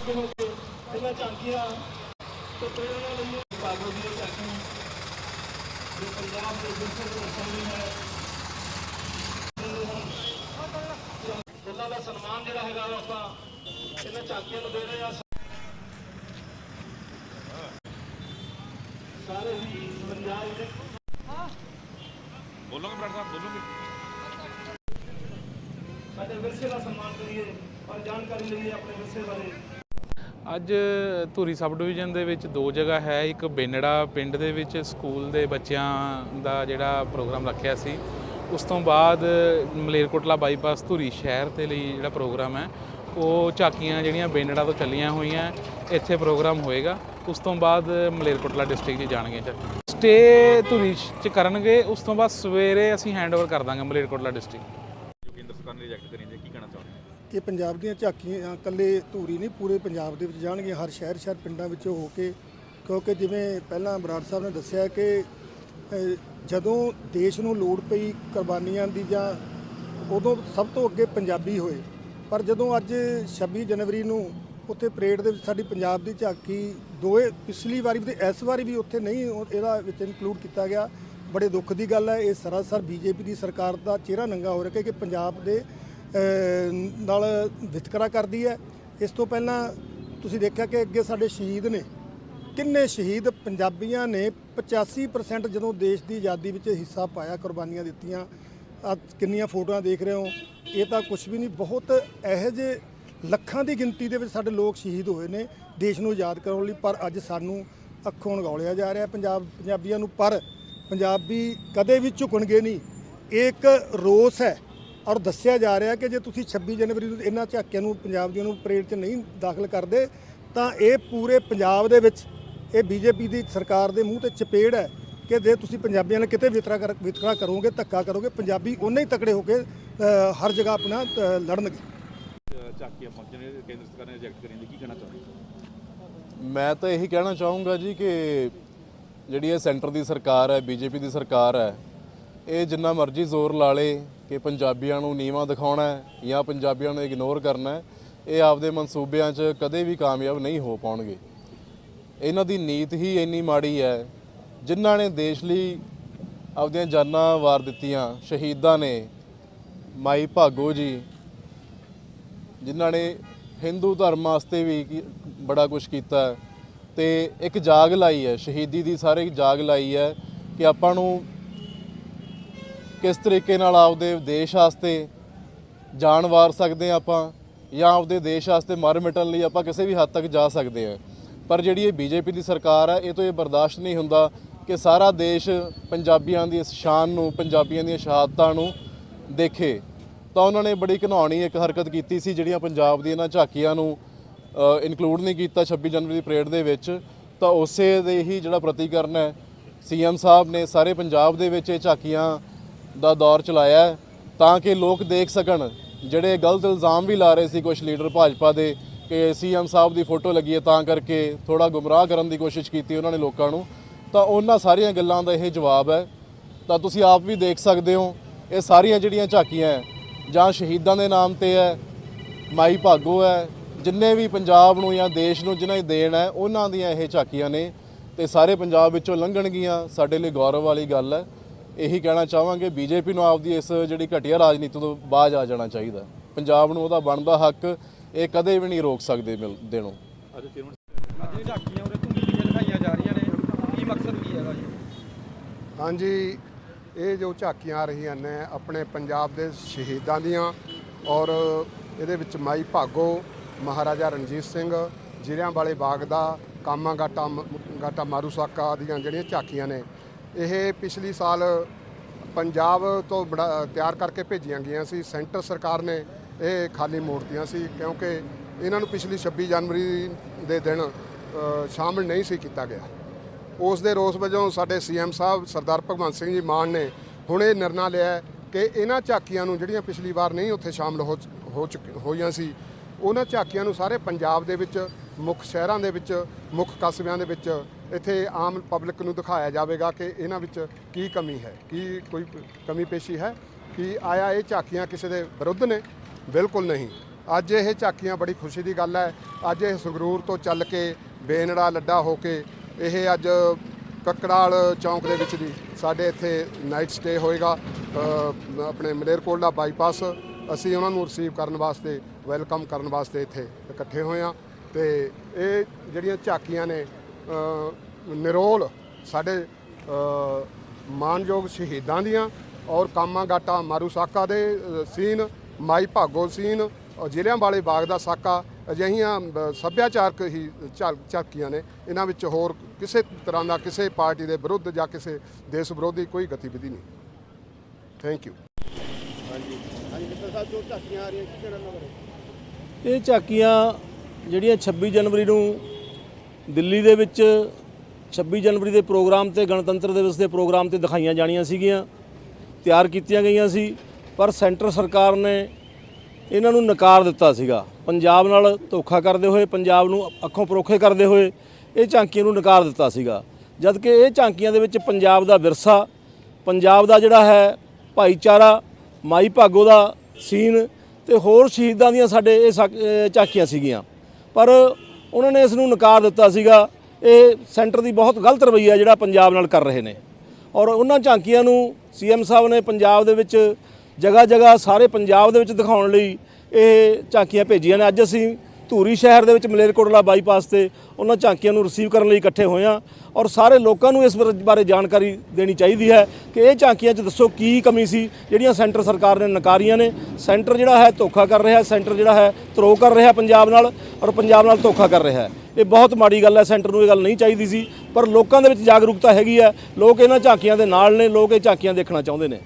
ਅੱਗੇ ਹੋ ਕੇ ਇਹਨਾਂ ਝਾਂਕੀਆਂ ਤੇ ਪ੍ਰੇਰਣਾ ਲਈ ਭਾਗੋ ਦੀ ਝਾਂਕੀ ਜੋ ਪੰਜਾਬ ਦੇ ਨੂੰ ਦਰਸਾਉਂਦੀ ਹੈ। ਉਹਨਾਂ ਦਾ ਸਨਮਾਨ ਜਿਹੜਾ ਹੈਗਾ ਉਹ ਆਪਾਂ ਇਹਨਾਂ ਝਾਂਕੀਆਂ ਨੂੰ ਦੇ ਰਹੇ ਆ ਸਾਰੇ ਹੀ ਪੰਜਾਬ ਦੇ ਬੋਲੋਗੇ ਬਰਾੜ ਸਾਹਿਬ ਬੋਲੋਗੇ? ਸਾਡੇ ਵਿਰਸੇ ਦਾ ਸਨਮਾਨ ਕਰੀਏ ਔਰ ਜਾਣਕਾਰੀ ਲਈਏ ਆਪਣੇ ਵਿਰਸੇ ਬਾਰੇ। ਅੱਜ ਧੂਰੀ ਸਬ ਡਿਵੀਜ਼ਨ ਦੇ ਵਿੱਚ ਦੋ ਜਗ੍ਹਾ ਹੈ, ਇੱਕ ਬੇਨੜਾ ਪਿੰਡ ਦੇ ਵਿੱਚ ਸਕੂਲ ਦੇ ਬੱਚਿਆਂ ਦਾ ਜਿਹੜਾ ਪ੍ਰੋਗਰਾਮ ਰੱਖਿਆ ਸੀ। ਉਸ ਤੋਂ ਬਾਅਦ ਮਲੇਰਕੋਟਲਾ ਬਾਈਪਾਸ ਧੂਰੀ ਸ਼ਹਿਰ ਦੇ ਲਈ ਜਿਹੜਾ ਪ੍ਰੋਗਰਾਮ ਹੈ, ਉਹ ਝਾਕੀਆਂ ਜਿਹੜੀਆਂ ਬੇਨੜਾ ਤੋਂ ਚੱਲੀਆਂ ਹੋਈਆਂ, ਇੱਥੇ ਪ੍ਰੋਗਰਾਮ ਹੋਏਗਾ। ਉਸ ਤੋਂ ਬਾਅਦ ਮਲੇਰਕੋਟਲਾ ਡਿਸਟ੍ਰਿਕਟ 'ਚ ਜਾਣਗੇ ਸਟੇ ਧੂਰੀ 'ਚ ਕਰਨਗੇ, ਉਸ ਤੋਂ ਬਾਅਦ ਸਵੇਰੇ ਅਸੀਂ ਹੈਂਡਓਵਰ ਕਰ ਦਾਂਗੇ ਮਲੇਰਕੋਟਲਾ ਡਿਸਟ੍ਰਿਕਟ। ਜੋ ਕੇਂਦਰ ਸਰਕਾਰ ਨੇ ਰਿਜੈਕਟ ਕਰੀ ਜਾਂਦੀ ਕੀ ਕਹਿਣਾ ਚਾਹੁੰਦੇ ਕਿ ਪੰਜਾਬ ਦੀਆਂ ਝਾਕੀਆਂ ਇਕੱਲੇ ਧੂਰੀ ਨਹੀਂ, ਪੂਰੇ ਪੰਜਾਬ ਦੇ ਵਿੱਚ ਜਾਣਗੀਆਂ, ਹਰ ਸ਼ਹਿਰ ਸ਼ਹਿਰ ਪਿੰਡਾਂ ਵਿੱਚੋਂ ਹੋ ਕੇ। ਕਿਉਂਕਿ ਜਿਵੇਂ ਪਹਿਲਾਂ ਬਰਾੜ ਸਾਹਿਬ ਨੇ ਦੱਸਿਆ ਕਿ ਜਦੋਂ ਦੇਸ਼ ਨੂੰ ਲੋੜ ਪਈ ਕੁਰਬਾਨੀਆਂ ਦੀ ਜਾਂ ਉਦੋਂ ਸਭ ਤੋਂ ਅੱਗੇ ਪੰਜਾਬੀ ਹੋਏ। ਪਰ ਜਦੋਂ ਅੱਜ 26 ਜਨਵਰੀ ਨੂੰ ਉੱਥੇ ਪਰੇਡ ਦੇ ਵਿੱਚ ਸਾਡੀ ਪੰਜਾਬ ਦੀ ਝਾਕੀ ਦੋਏ ਪਿਛਲੀ ਵਾਰੀ ਵੀ ਇਸ ਵਾਰੀ ਵੀ ਉੱਥੇ ਨਹੀਂ, ਉਹ- ਇਹਦਾ ਵਿੱਚ ਇਨਕਲੂਡ ਕੀਤਾ ਗਿਆ। ਬੜੇ ਦੁੱਖ ਦੀ ਗੱਲ ਹੈ, ਇਹ ਸਰਾਸਰ ਬੀਜੇਪੀ ਦੀ ਸਰਕਾਰ ਦਾ ਚਿਹਰਾ ਨੰਗਾ ਹੋ ਰਿਹਾ ਕਿ ਪੰਜਾਬ ਦੇ ਨਾਲ ਵਿਤਕਰਾ ਕਰਦੀ ਹੈ। ਇਸ ਤੋਂ ਪਹਿਲਾਂ ਤੁਸੀਂ ਦੇਖਿਆ ਕਿ ਅੱਗੇ ਸਾਡੇ ਸ਼ਹੀਦ ਨੇ। ਕਿੰਨੇ ਸ਼ਹੀਦ ਪੰਜਾਬੀਆਂ ਨੇ 85% ਜਦੋਂ ਦੇਸ਼ ਦੀ ਆਜ਼ਾਦੀ ਵਿੱਚ ਹਿੱਸਾ ਪਾਇਆ, ਕੁਰਬਾਨੀਆਂ ਦਿੱਤੀਆਂ। ਆ ਕਿੰਨੀਆਂ ਫੋਟੋਆਂ ਦੇਖ ਰਹੇ ਹੋ। ਇਹ ਤਾਂ ਕੁਝ ਵੀ ਨਹੀਂ, ਬਹੁਤ ਇਹੋ ਜਿਹੇ ਲੱਖਾਂ ਦੀ ਗਿਣਤੀ ਦੇ ਵਿੱਚ ਸਾਡੇ ਲੋਕ ਸ਼ਹੀਦ ਹੋਏ ਨੇ ਦੇਸ਼ ਨੂੰ ਆਜ਼ਾਦ ਕਰਾਉਣ ਲਈ। ਪਰ ਅੱਜ ਸਾਨੂੰ ਅੱਖੋਂ ਨਗੌਲਿਆ ਜਾ ਰਿਹਾ ਪੰਜਾਬ, ਪੰਜਾਬੀਆਂ ਨੂੰ। ਪਰ ਪੰਜਾਬੀ ਕਦੇ ਵੀ ਝੁਕਣਗੇ ਨਹੀਂ। ਇਹ ਇੱਕ ਰੋਸ ਹੈ। ਔਰ ਦੱਸਿਆ ਜਾ ਰਿਹਾ ਕਿ ਜੇ ਤੁਸੀਂ 26 ਜਨਵਰੀ ਨੂੰ ਇਹਨਾਂ ਝਾਕਿਆਂ ਨੂੰ ਪੰਜਾਬ ਦੀਆਂ ਨੂੰ ਪਰੇਡ 'ਚ ਨਹੀਂ ਦਾਖਲ ਕਰਦੇ ਤਾਂ ਇਹ ਪੂਰੇ ਪੰਜਾਬ ਦੇ ਵਿੱਚ ਇਹ ਬੀਜੇਪੀ ਦੀ ਸਰਕਾਰ ਦੇ ਮੂੰਹ ਤੇ ਚਪੇੜ ਹੈ ਕਿ ਜੇ ਤੁਸੀਂ ਪੰਜਾਬੀਆਂ ਨਾਲ ਕਿਤੇ ਵਿਤਕਰਾ ਕਰ ਵਿਤਕਰਾ ਕਰੋਗੇ ਧੱਕਾ ਕਰੋਗੇ ਪੰਜਾਬੀ ਉਨੇ ਹੀ ਤਕੜੇ ਹੋ ਕੇ ਹਰ ਜਗ੍ਹਾ ਆਪਣਾ ਲੜਨਗੇ। ਝਾਕੀਆਂ ਪਹੁੰਚੇ ਨੇ ਕੇਂਦਰ ਸਰਕਾਰ ਨੇ ਰਿਜੈਕਟ ਕਰੀ ਜਾਂਦੀ ਹੈ ਕੀ ਕਹਿਣਾ ਚਾਹੁੰਦੇ ਮੈਂ ਤਾਂ ਇਹੀ ਕਹਿਣਾ ਚਾਹੂੰਗਾ ਜੀ ਕਿ ਜਿਹੜੀ ਇਹ ਸੈਂਟਰ ਦੀ ਸਰਕਾਰ ਹੈ ਬੀਜੇਪੀ ਦੀ ਸਰਕਾਰ ਹੈ ਇਹ ਜਿੰਨਾ ਮਰਜ਼ੀ ਜ਼ੋਰ ਲਾ ਲੇ ਕਿ ਪੰਜਾਬੀਆਂ ਨੂੰ ਨੀਵਾਂ ਦਿਖਾਉਣਾ ਹੈ ਜਾਂ ਪੰਜਾਬੀਆਂ ਨੂੰ ਇਗਨੋਰ ਕਰਨਾ ਹੈ, ਇਹ ਆਪਦੇ ਮਨਸੂਬਿਆਂ 'ਚ ਕਦੇ ਵੀ ਕਾਮਯਾਬ ਨਹੀਂ ਹੋ ਪਾਉਣਗੇ। ਇਹਨਾਂ ਦੀ ਨੀਤ ਹੀ ਇੰਨੀ ਮਾੜੀ ਹੈ, ਜਿਨ੍ਹਾਂ ਨੇ ਦੇਸ਼ ਲਈ ਆਪਦੀਆਂ ਜਾਨਾਂ ਵਾਰ ਦਿੱਤੀਆਂ, ਸ਼ਹੀਦਾਂ ਨੇ, ਮਾਈ ਭਾਗੋ ਜੀ, ਜਿਨ੍ਹਾਂ ਨੇ ਹਿੰਦੂ ਧਰਮ ਵਾਸਤੇ ਵੀ ਬੜਾ ਕੁਝ ਕੀਤਾ ਹੈ। ਤੇ ਇੱਕ ਜਾਗ ਲਾਈ ਹੈ, ਸ਼ਹੀਦੀ ਦੀ ਸਾਰੇ ਜਾਗ ਲਾਈ ਹੈ ਕਿ ਆਪਾਂ ਨੂੰ ਕਿਸ ਤਰੀਕੇ ਨਾਲ ਆਪਦੇ ਦੇਸ਼ ਵਾਸਤੇ ਜਾਨ ਵਾਰ ਸਕਦੇ ਹਾਂ ਆਪਾਂ ਜਾਂ ਆਪਦੇ ਦੇਸ਼ ਵਾਸਤੇ ਮਰ ਮਿਟਣ ਲਈ ਆਪਾਂ ਕਿਸੇ ਵੀ ਹੱਦ ਤੱਕ ਜਾ ਸਕਦੇ ਹਾਂ। ਪਰ ਜਿਹੜੀ ਇਹ ਬੀਜੇਪੀ ਦੀ ਸਰਕਾਰ ਹੈ ਇਹ ਤੋਂ ਇਹ ਬਰਦਾਸ਼ਤ ਨਹੀਂ ਹੁੰਦਾ ਕਿ ਸਾਰਾ ਦੇਸ਼ ਪੰਜਾਬੀਆਂ ਦੀ ਇਸ ਸ਼ਾਨ ਨੂੰ, ਪੰਜਾਬੀਆਂ ਦੀਆਂ ਸ਼ਹਾਦਤਾਂ ਨੂੰ ਦੇਖੇ। ਤਾਂ ਉਹਨਾਂ ਨੇ ਬੜੀ ਘਿਨਾਉਣੀ ਇੱਕ ਹਰਕਤ ਕੀਤੀ ਸੀ, ਜਿਹੜੀਆਂ ਪੰਜਾਬ ਦੀਆਂ ਇਹਨਾਂ ਝਾਕੀਆਂ ਨੂੰ ਇਨਕਲੂਡ ਨਹੀਂ ਕੀਤਾ 26 ਜਨਵਰੀ ਦੀ ਪਰੇਡ ਦੇ ਵਿੱਚ। ਤਾਂ ਉਸੇ ਦੇ ਹੀ ਜਿਹੜਾ ਪ੍ਰਤੀਕਰਨ ਹੈ, ਸੀਐਮ ਸਾਹਿਬ ਨੇ ਸਾਰੇ ਪੰਜਾਬ ਦੇ ਵਿੱਚ ਇਹ ਝਾਕੀਆਂ ਦਾ ਦੌਰ ਚਲਾਇਆ ਤਾਂ ਕਿ ਲੋਕ ਦੇਖ ਸਕਣ ਜਿਹੜੇ ਗਲਤ ਇਲਜ਼ਾਮ ਵੀ ਲਾ ਰਹੇ ਸੀ ਕੁਝ ਲੀਡਰ ਭਾਜਪਾ ਦੇ ਕਿ ਸੀਐਮ ਸਾਹਿਬ ਦੀ ਫੋਟੋ ਲੱਗੀ ਹੈ ਤਾਂ ਕਰਕੇ ਥੋੜਾ ਗੁੰਮਰਾਹ ਕਰਨ ਦੀ ਕੋਸ਼ਿਸ਼ ਕੀਤੀ ਉਹਨਾਂ ਨੇ ਲੋਕਾਂ ਨੂੰ। ਤਾਂ ਉਹਨਾਂ ਸਾਰੀਆਂ ਗੱਲਾਂ ਦਾ ਇਹ ਜਵਾਬ ਹੈ। ਤਾਂ ਤੁਸੀਂ ਆਪ ਵੀ ਦੇਖ ਸਕਦੇ ਹੋ ਇਹ ਸਾਰੀਆਂ ਜਿਹੜੀਆਂ ਝਾਕੀਆਂ ਹੈ, ਜਾਂ ਸ਼ਹੀਦਾਂ ਦੇ ਨਾਮ ਤੇ ਹੈ ਮਾਈ ਭਾਗੋ ਹੈ ਜਿੰਨੇ ਵੀ ਪੰਜਾਬ ਨੂੰ ਜਾਂ ਦੇਸ਼ ਨੂੰ ਜਿਨ੍ਹਾਂ ਦੀ ਦੇਣ ਹੈ ਉਹਨਾਂ ਦੀਆਂ ਇਹ ਝਾਕੀਆਂ ਨੇ ਤੇ ਸਾਰੇ ਪੰਜਾਬ ਵਿੱਚੋਂ ਲੰਘਣਗੀਆਂ। ਸਾਡੇ ਲਈ ਗੌਰਵ ਵਾਲੀ ਗੱਲ ਹੈ। ਇਹੀ ਕਹਿਣਾ ਚਾਹਾਂਗੇ ਬੀਜੇਪੀ ਨੂੰ ਆਪਦੀ ਇਸ ਜਿਹੜੀ ਘਟੀਆ ਰਾਜਨੀਤੀ ਤੋਂ ਬਾਜ ਆ ਜਾਣਾ ਚਾਹੀਦਾ। ਪੰਜਾਬ ਨੂੰ ਉਹਦਾ ਬਣਦਾ ਹੱਕ ਇਹ ਕਦੇ ਵੀ ਨਹੀਂ ਰੋਕ ਸਕਦੇ ਮਿਲ ਦੇਣੋਂ। ਅੱਜ ਉਰੇ ਦਿਖਾਈਆਂ ਜਾ ਰਹੀਆਂ ਨੇ ਕੀ ਮਕਸਦ ਕੀ ਹੈਗਾ ਜੀ? ਹਾਂਜੀ ਇਹ ਜੋ ਝਾਕੀਆਂ ਆ ਰਹੀਆਂ ਨੇ ਆਪਣੇ ਪੰਜਾਬ ਦੇ ਸ਼ਹੀਦਾਂ ਦੀਆਂ ਔਰ ਇਹਦੇ ਵਿੱਚ ਮਾਈ ਭਾਗੋ ਮਹਾਰਾਜਾ ਰਣਜੀਤ ਸਿੰਘ ਜ਼ਿਲ੍ਹਿਆਂ ਵਾਲੇ ਬਾਗ ਦਾ ਕਾਮਾ ਗਾਟਾ ਮ- ਗਾਟਾ ਮਾਰੂਸਾਕਾ ਦੀਆਂ ਜਿਹੜੀਆਂ ਝਾਕੀਆਂ ਨੇ ਇਹ ਪਿਛਲੀ ਸਾਲ ਪੰਜਾਬ ਤੋਂ ਬੜਾ ਤਿਆਰ ਕਰਕੇ ਭੇਜੀਆਂ ਗਈਆਂ ਸੀ। ਸੈਂਟਰ ਸਰਕਾਰ ਨੇ ਇਹ ਖਾਲੀ ਮੂਰਤੀਆਂ ਸੀ ਕਿਉਂਕਿ ਇਹਨਾਂ ਨੂੰ ਪਿਛਲੀ 26 ਜਨਵਰੀ ਦੇ ਦਿਨ ਅ, ਸ਼ਾਮਲ ਨਹੀਂ ਸੀ ਕੀਤਾ ਗਿਆ। ਉਸ ਦੇ ਰੋਸ ਵਜੋਂ ਸਾਡੇ ਸੀਐਮ ਸਾਹਿਬ ਸਰਦਾਰ ਭਗਵੰਤ ਸਿੰਘ ਜੀ ਮਾਨ ਨੇ ਹੁਣ ਇਹ ਨਿਰਣਾ ਲਿਆ ਕਿ ਇਹਨਾਂ ਝਾਕੀਆਂ ਨੂੰ ਜਿਹੜੀਆਂ ਪਿਛਲੀ ਵਾਰ ਨਹੀਂ ਉੱਥੇ ਸ਼ਾਮਲ ਹੋ ਹੋ ਚੁੱਕ ਹੋਈਆਂ ਸੀ ਉਹਨਾਂ ਝਾਕੀਆਂ ਨੂੰ ਸਾਰੇ ਪੰਜਾਬ ਦੇ ਵਿੱਚ ਮੁੱਖ ਸ਼ਹਿਰਾਂ ਦੇ ਵਿੱਚ ਮੁੱਖ ਕਸਬਿਆਂ ਦੇ ਵਿੱਚ ਇੱਥੇ ਆਮ ਪਬਲਿਕ ਨੂੰ ਦਿਖਾਇਆ ਜਾਵੇਗਾ ਕਿ ਇਹਨਾਂ ਵਿੱਚ ਕੀ ਕਮੀ ਹੈ, ਕੀ ਕੋਈ ਕਮੀ ਪੇਸ਼ੀ ਹੈ, ਕਿ ਆਇਆ ਇਹ ਝਾਕੀਆਂ ਕਿਸੇ ਦੇ ਵਿਰੁੱਧ ਨੇ? ਬਿਲਕੁਲ ਨਹੀਂ। ਅੱਜ ਇਹ ਝਾਕੀਆਂ ਬੜੀ ਖੁਸ਼ੀ ਦੀ ਗੱਲ ਹੈ। ਅੱਜ ਇਹ ਸੰਗਰੂਰ ਤੋਂ ਚੱਲ ਕੇ ਬੇਨੜਾ ਲੱਡਾ ਹੋ ਕੇ ਇਹ ਅੱਜ ਕੱਕੜਾਲ ਚੌਂਕ ਦੇ ਵਿੱਚ ਦੀ ਸਾਡੇ ਇੱਥੇ ਨਾਈਟ ਸਟੇ ਹੋਏਗਾ। ਆਪਣੇ ਮਲੇਰਕੋਟਲਾ ਬਾਈਪਾਸ ਅਸੀਂ ਉਹਨਾਂ ਨੂੰ ਰਿਸੀਵ ਕਰਨ ਵਾਸਤੇ ਵੈਲਕਮ ਕਰਨ ਵਾਸਤੇ ਇੱਥੇ ਇਕੱਠੇ ਹੋਏ ਹਾਂ। ਤੇ ਇਹ ਜਿਹੜੀਆਂ ਝਾਕੀਆਂ ਨੇ ਨਿਰੋਲ ਸਾਡੇ ਮਾਨਯੋਗ ਸ਼ਹੀਦਾਂ ਦੀਆਂ ਔਰ ਕਾਮਾਗਾਟਾ ਮਾਰੂਸਾਕਾ ਦੇ ਅ, ਸੀਨ ਮਾਈ ਭਾਗੋ ਸੀਨ ਔਰ ਜ਼ਿਲ੍ਹਿਆਂ ਵਾਲੇ ਬਾਗ ਦਾ ਸਾਕਾ ਅਜਿਹੀਆਂ ਸੱਭਿਆਚਾਰਕ ਹੀ ਝਾਕੀਆਂ ਨੇ। ਇਹਨਾਂ ਵਿੱਚ ਹੋਰ ਕਿਸੇ ਤਰ੍ਹਾਂ ਦਾ ਕਿਸੇ ਪਾਰਟੀ ਦੇ ਵਿਰੁੱਧ ਜਾਂ ਕਿਸੇ ਦੇਸ਼ ਵਿਰੋਧੀ ਕੋਈ ਗਤੀਵਿਧੀ ਨਹੀਂ। ਥੈਂਕ ਯੂ ਇਹ ਝਾਕੀਆਂ ਜਿਹੜੀਆਂ 26 ਜਨਵਰੀ ਨੂੰ ਦਿੱਲੀ ਦੇ ਵਿੱਚ 26 ਜਨਵਰੀ ਦੇ ਪ੍ਰੋਗਰਾਮ ਤੇ ਗਣਤੰਤਰ ਦਿਵਸ ਦੇ ਪ੍ਰੋਗਰਾਮ ਤੇ ਦਿਖਾਈਆਂ ਜਾਣੀਆਂ ਸੀਗੀਆਂ, ਤਿਆਰ ਕੀਤੀਆਂ ਗਈਆਂ ਸੀ, ਪਰ ਸੈਂਟਰ ਸਰਕਾਰ ਨੇ ਇਹਨਾਂ ਨੂੰ ਨਕਾਰ ਦਿੱਤਾ ਸੀਗਾ। ਪੰਜਾਬ ਨਾਲ ਧੋਖਾ ਕਰਦੇ ਹੋਏ, ਪੰਜਾਬ ਨੂੰ ਅੱਖੋਂ ਪਰੋਖੇ ਕਰਦੇ ਹੋਏ ਇਹ ਝਾਂਕੀਆਂ ਨੂੰ ਨਕਾਰ ਦਿੱਤਾ ਸੀਗਾ। ਜਦ ਕਿ ਇਹ ਝਾਂਕੀਆਂ ਦੇ ਵਿੱਚ ਪੰਜਾਬ ਦਾ ਵਿਰਸਾ, ਪੰਜਾਬ ਦਾ ਜਿਹੜਾ ਹੈ ਭਾਈਚਾਰਾ, ਮਾਈ ਭਾਗੋ ਦਾ ਸੀਨ ਤੇ ਹੋਰ ਸ਼ਹੀਦਾਂ ਦੀਆਂ ਸਾਡੇ ਇਹ ਸਾ- ਝਾਕੀਆਂ ਸੀਗੀਆਂ। ਪਰ ਉਹਨਾਂ ਨੇ ਇਸ ਨੂੰ ਨਕਾਰ ਦਿੱਤਾ ਸੀਗਾ। ਇਹ ਸੈਂਟਰ ਦੀ ਬਹੁਤ ਗਲਤ ਰਵੱਈਆ ਜਿਹੜਾ ਪੰਜਾਬ ਨਾਲ ਕਰ ਰਹੇ ਨੇ। ਔਰ ਉਹਨਾਂ ਝਾਂਕੀਆਂ ਨੂੰ ਸੀਐਮ ਸਾਹਿਬ ਨੇ ਪੰਜਾਬ ਦੇ ਵਿੱਚ ਜਗ੍ਹਾ ਜਗ੍ਹਾ ਸਾਰੇ ਪੰਜਾਬ ਦੇ ਵਿੱਚ ਦਿਖਾਉਣ ਲਈ ਇਹ ਝਾਂਕੀਆਂ ਭੇਜੀਆਂ ਨੇ। ਅੱਜ ਅਸੀਂ ਧੂਰੀ ਸ਼ਹਿਰ ਦੇ ਵਿੱਚ ਮਲੇਰਕੋਟਲਾ ਬਾਈਪਾਸ ਤੇ ਉਹਨਾਂ ਝਾਂਕੀਆਂ ਨੂੰ ਰਿਸੀਵ ਕਰਨ ਲਈ ਇਕੱਠੇ ਹੋਏ ਹਾਂ ਔਰ ਸਾਰੇ ਲੋਕਾਂ ਨੂੰ ਇਸ ਬਾਰੇ- ਜਾਣਕਾਰੀ ਦੇਣੀ ਚਾਹੀਦੀ ਹੈ ਕਿ ਇਹ ਝਾਂਕੀਆਂ 'ਚ ਦੱਸੋ ਕੀ ਕਮੀ ਸੀ, ਜਿਹੜੀਆਂ ਸੈਂਟਰ ਸਰਕਾਰ ਨੇ ਨਕਾਰੀਆਂ ਨੇ। ਸੈਂਟਰ ਜਿਹੜਾ ਹੈ ਧੋਖਾ ਕਰ ਰਿਹਾ ਸੈਂਟਰ ਜਿਹੜਾ ਹੈ ਧਰੋ ਕਰ ਰਿਹਾ ਪੰਜਾਬ ਨਾਲ ਔਰ ਪੰਜਾਬ ਨਾਲ ਧੋਖਾ ਕਰ ਰਿਹਾ ਹੈ। ਇਹ ਬਹੁਤ ਮਾੜੀ ਗੱਲ ਹੈ, ਸੈਂਟਰ ਨੂੰ ਇਹ ਗੱਲ ਨਹੀਂ ਚਾਹੀਦੀ ਸੀ, ਪਰ ਲੋਕਾਂ ਦੇ ਵਿੱਚ ਜਾਗਰੂਕਤਾ ਹੈਗੀ ਹੈ। ਲੋਕ ਇਹਨਾਂ ਝਾਂਕੀਆਂ ਦੇ ਨਾਲ ਨੇ, ਲੋਕ ਇਹ ਝਾਂਕੀਆਂ ਦੇਖਣਾ ਚਾਹੁੰਦੇ ਨੇ।